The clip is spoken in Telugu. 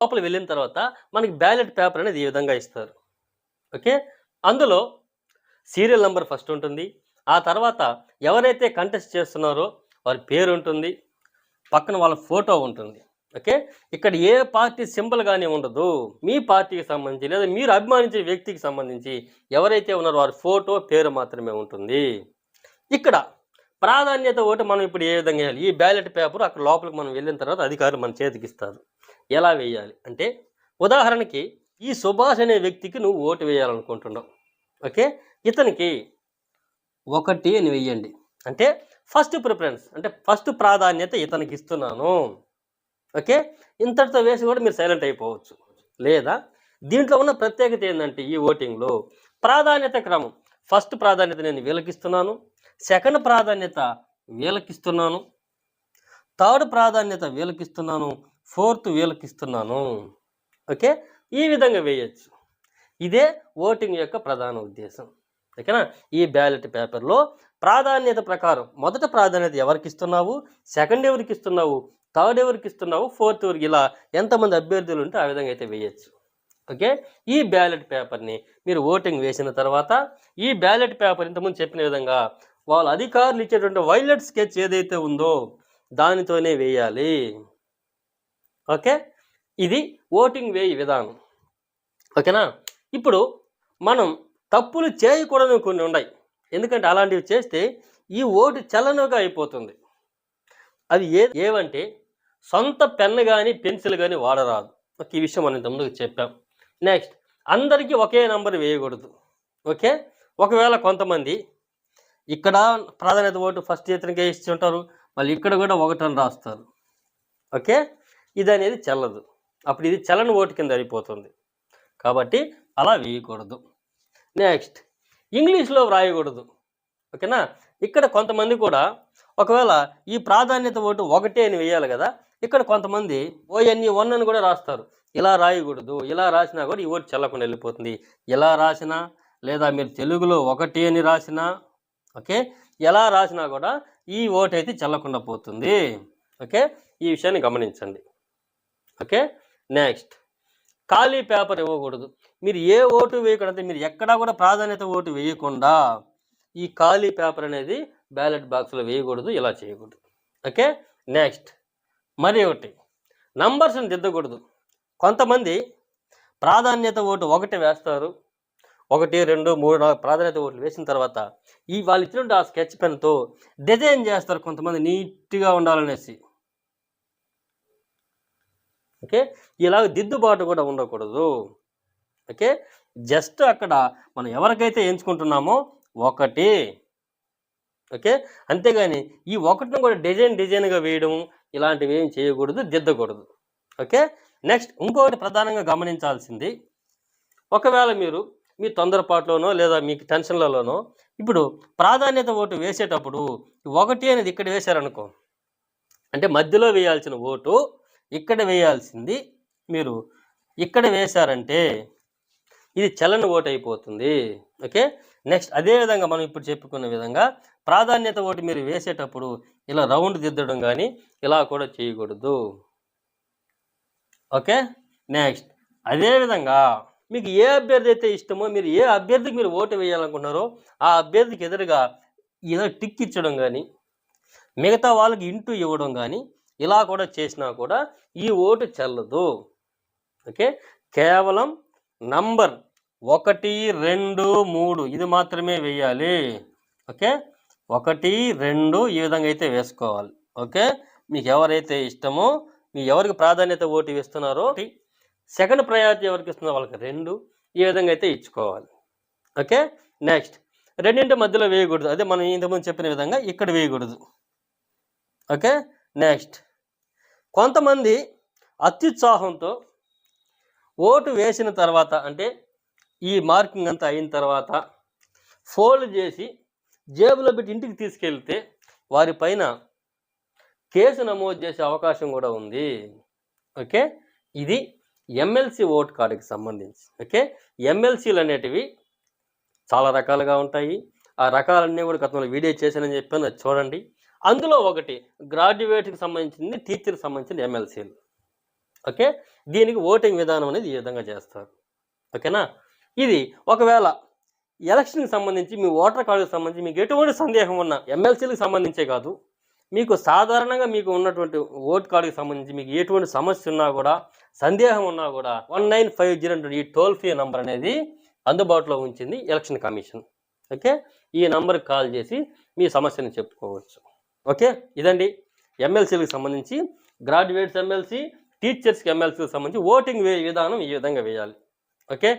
లోపల వెళ్ళిన తర్వాత మనకి బ్యాలెట్ పేపర్ అనేది ఈ విధంగా ఇస్తారు? ఓకే? అందులో సీరియల్ నెంబర్ ఫస్ట్ ఉంటుంది. ఆ తర్వాత ఎవరైతే కంటెస్ట్ చేస్తున్నారో వారి పేరు ఉంటుంది. పక్కన వాళ్ళ ఫోటో ఉంటుంది. ఓకే? ఇక్కడ ఏ పార్టీ సింబల్ కానీ ఉండదు. మీ పార్టీకి సంబంధించి లేదా మీరు అభిమానించే వ్యక్తికి సంబంధించి ఎవరైతే ఉన్నారో వారి ఫోటో పేరు మాత్రమే ఉంటుంది. ఇక్కడ ప్రాధాన్యత ఓటు మనం ఇప్పుడు ఏ విధంగా వేయాలి? ఈ బ్యాలెట్ పేపర్ అక్కడ లోపలికి మనం వెళ్ళిన తర్వాత అధికారులు మన చేతికి ఇస్తారు. ఎలా వేయాలి? అంటే ఉదాహరణకి ఈ సుభాష్ అనే వ్యక్తికి నువ్వు ఓటు వేయాలనుకుంటున్నావు. ఓకే? ఇతనికి ఒకటి అని వెయ్యండి అంటే ఫస్ట్ ప్రిఫరెన్స్ అంటే ఫస్ట్ ప్రాధాన్యత ఇతనికి ఇస్తున్నాను. ఓకే? ఇంతటితో వేసి కూడా మీరు సైలెంట్ అయిపోవచ్చు. లేదా దీంట్లో ఉన్న ప్రత్యేకత ఏంటంటే ఈ ఓటింగ్లో ప్రాధాన్యత క్రమం. ఫస్ట్ ప్రాధాన్యత నేను వీళ్ళకిస్తున్నాను. సెకండ్ ప్రాధాన్యత వీళ్ళకిస్తున్నాను. థర్డ్ ప్రాధాన్యత వీళ్ళకిస్తున్నాను. Fourth వీళ్ళకిస్తున్నాను okay? ఈ విధంగా వేయచ్చు. ఇదే ఓటింగ్ యొక్క ప్రధాన ఉద్దేశం. ఓకేనా? ఈ బ్యాలెట్ పేపర్లో ప్రాధాన్యత ప్రకారం మొదట ప్రాధాన్యత ఎవరికి ఇస్తున్నావు సెకండ్ ఎవరికి ఇస్తున్నావు థర్డ్ ఎవరికి ఇస్తున్నావు ఫోర్త్ ఎవరికి? ఇలా ఎంతమంది అభ్యర్థులు ఉంటే ఆ విధంగా అయితే వేయచ్చు. ఓకే? ఈ బ్యాలెట్ పేపర్ని మీరు ఓటింగ్ వేసిన తర్వాత ఈ బ్యాలెట్ పేపర్ ఇంతకుముందు చెప్పిన విధంగా వాళ్ళ అధికారులు ఇచ్చేటువంటి వైలెట్ స్కెచ్ ఏదైతే ఉందో దానితోనే వేయాలి. ఓకే? ఇది ఓటింగ్ వేయి విధానం. ఓకేనా? ఇప్పుడు మనం తప్పులు చేయకూడదు కొన్ని ఉన్నాయి. ఎందుకంటే అలాంటివి చేస్తే ఈ ఓటు చలనగా అయిపోతుంది. అది ఏ ఏవంటే సొంత పెన్ను కానీ పెన్సిల్ కానీ వాడరాదు. ఒక ఈ విషయం మనం ఇంతకుముందు చెప్పాం. నెక్స్ట్ అందరికీ ఒకే నంబర్ వేయకూడదు. ఓకే? ఒకవేళ కొంతమంది ఇక్కడ ప్రాధాన్యత ఓటు ఫస్ట్ ఇతనికే వేసి ఉంటారు మళ్ళీ ఇక్కడ కూడా ఒకటని రాస్తారు. ఓకే? ఇది అనేది చెల్లదు. అప్పుడు ఇది చలని ఓటు కింద అయిపోతుంది. కాబట్టి అలా వేయకూడదు. నెక్స్ట్ ఇంగ్లీష్లో వ్రాయకూడదు. ఓకేనా? ఇక్కడ కొంతమంది కూడా ఒకవేళ ఈ ప్రాధాన్యత ఓటు ఒకటే అని వేయాలి కదా ఇక్కడ కొంతమంది ఓఎన్ఈ వన్ అని కూడా రాస్తారు. ఇలా రాయకూడదు ఇలా రాసినా కూడా ఈ ఓటు చెల్లకుండా వెళ్ళిపోతుంది. ఇలా రాసినా లేదా మీరు తెలుగులో ఒకటి అని రాసినా ఓకే? ఎలా రాసినా కూడా ఈ ఓటు అయితే చల్లకుండా పోతుంది. ఓకే? ఈ విషయాన్ని గమనించండి. ఓకే? నెక్స్ట్. ఖాళీ పేపర్ ఇవ్వకూడదు. మీరు ఏ ఓటు వేయకూడదు మీరు ఎక్కడా కూడా ప్రాధాన్యత ఓటు వేయకుండా ఈ ఖాళీ పేపర్ అనేది బ్యాలెట్ బాక్స్లో వేయకూడదు ఇలా చేయకూడదు. ఓకే? నెక్స్ట్. మరి ఒకటి. నంబర్స్ని దిద్దకూడదు. కొంతమంది ప్రాధాన్యత ఓటు ఒకటి వేస్తారు. ఒకటి రెండు మూడు నాలుగు ప్రాధాన్యత ఓట్లు వేసిన తర్వాత ఈ వాళ్ళు ఇచ్చినట్టు ఆ స్కెచ్ పెన్తో డిజైన్ చేస్తారు కొంతమంది నీట్గా ఉండాలనేసి. ఓకే? ఇలాగ దిద్దుబాటు కూడా ఉండకూడదు. ఓకే? జస్ట్ అక్కడ మనం ఎవరికైతే ఎంచుకుంటున్నామో ఒకటి. ఓకే? అంతేగాని ఈ ఒకటిని కూడా డిజైన్ డిజైన్గా వేయడం ఇలాంటివి ఏం చేయకూడదు దిద్దకూడదు. ఓకే? నెక్స్ట్ ఇంకొకటి ప్రధానంగా గమనించాల్సింది. ఒకవేళ మీరు మీ తొందరపాటులోనో లేదా మీకు టెన్షన్లలోనో ఇప్పుడు ప్రాధాన్యత ఓటు వేసేటప్పుడు ఒకటి అనేది ఇక్కడ వేశారనుకో అంటే మధ్యలో వేయాల్సిన ఓటు ఇక్కడ వేయాల్సింది మీరు ఇక్కడ వేశారంటే ఇది చలన ఓటు అయిపోతుంది ఓకే? నెక్స్ట్ అదే విధంగా మనం ఇప్పుడు చెప్పుకున్న విధంగా ప్రాధాన్యత ఓటు మీరు వేసేటప్పుడు ఇలా రౌండ్ దిద్దడం కానీ ఇలా కూడా చేయకూడదు. ఓకే? నెక్స్ట్ అదేవిధంగా మీకు ఏ అభ్యర్థి అయితే ఇష్టమో మీరు ఏ అభ్యర్థికి మీరు ఓటు వేయాలనుకుంటున్నారో ఆ అభ్యర్థికి ఎదురుగా ఏదో టిక్ ఇచ్చడం కానీ మిగతా వాళ్ళకి ఇంటూ ఇవ్వడం కానీ ఇలా కూడా చేసినా కూడా ఈ ఓటు చెల్లదు. ఓకే? కేవలం నంబర్ ఒకటి రెండు మూడు ఇది మాత్రమే వేయాలి. ఓకే? ఒకటి రెండు ఈ విధంగా అయితే వేసుకోవాలి. ఓకే? మీకు ఎవరైతే ఇష్టమో మీ ఎవరికి ప్రాధాన్యత ఓటు ఇస్తున్నారో సెకండ్ ప్రయారిటీ ఎవరికి ఇస్తున్నారో వాళ్ళకి రెండు. ఈ విధంగా అయితే ఇచ్చుకోవాలి. ఓకే? నెక్స్ట్. రెండింటి మధ్యలో వేయకూడదు. అదే మనం ఇంతకుముందు చెప్పిన విధంగా ఇక్కడ వేయకూడదు. ఓకే? నెక్స్ట్. కొంతమంది అత్యుత్సాహంతో ఓటు వేసిన తర్వాత అంటే ఈ మార్కింగ్ అంతా అయిన తర్వాత ఫోల్డ్ చేసి జేబులో పెట్టి ఇంటికి తీసుకెళ్తే వారిపైన కేసు నమోదు చేసే అవకాశం కూడా ఉంది. ఓకే? ఇది ఎమ్మెల్సీ ఓట్ కార్డుకి సంబంధించి. ఓకే? ఎమ్మెల్సీలు అనేటివి చాలా రకాలుగా ఉంటాయి. ఆ రకాలన్నీ కూడా గతంలో వీడియో చేశానని చెప్పాను అది చూడండి. అందులో ఒకటి గ్రాడ్యుయేట్కి సంబంధించింది టీచర్కి సంబంధించిన ఎమ్మెల్సీలు ఓకే? దీనికి ఓటింగ్ విధానం అనేది ఈ విధంగా చేస్తారు. ఓకేనా? ఇది ఒకవేళ ఎలక్షన్కి సంబంధించి మీ ఓటర్ కార్డుకి సంబంధించి మీకు ఎటువంటి సందేహం ఉన్నా ఎమ్మెల్సీలకు సంబంధించే కాదు. మీకు సాధారణంగా మీకు ఉన్నటువంటి ఓట్ కార్డుకి సంబంధించి మీకు ఎటువంటి సమస్య ఉన్నా కూడా సందేహం ఉన్నా కూడా వన్ నైన్ ఫైవ్ జీరో ఈ టోల్ ఫ్రీ నంబర్ అనేది అందుబాటులో ఉంచింది ఎలక్షన్ కమిషన్ ఓకే? ఈ నంబర్కి కాల్ చేసి మీ సమస్యను చెప్పుకోవచ్చు. ఓకే? ఇదండి ఎమ్మెల్సీలకు సంబంధించి గ్రాడ్యుయేట్స్ ఎమ్మెల్సీ టీచర్స్కి ఎమ్మెల్సీకి సంబంధించి ఓటింగ్ వే విధానం ఈ విధంగా వేయాలి. ఓకే?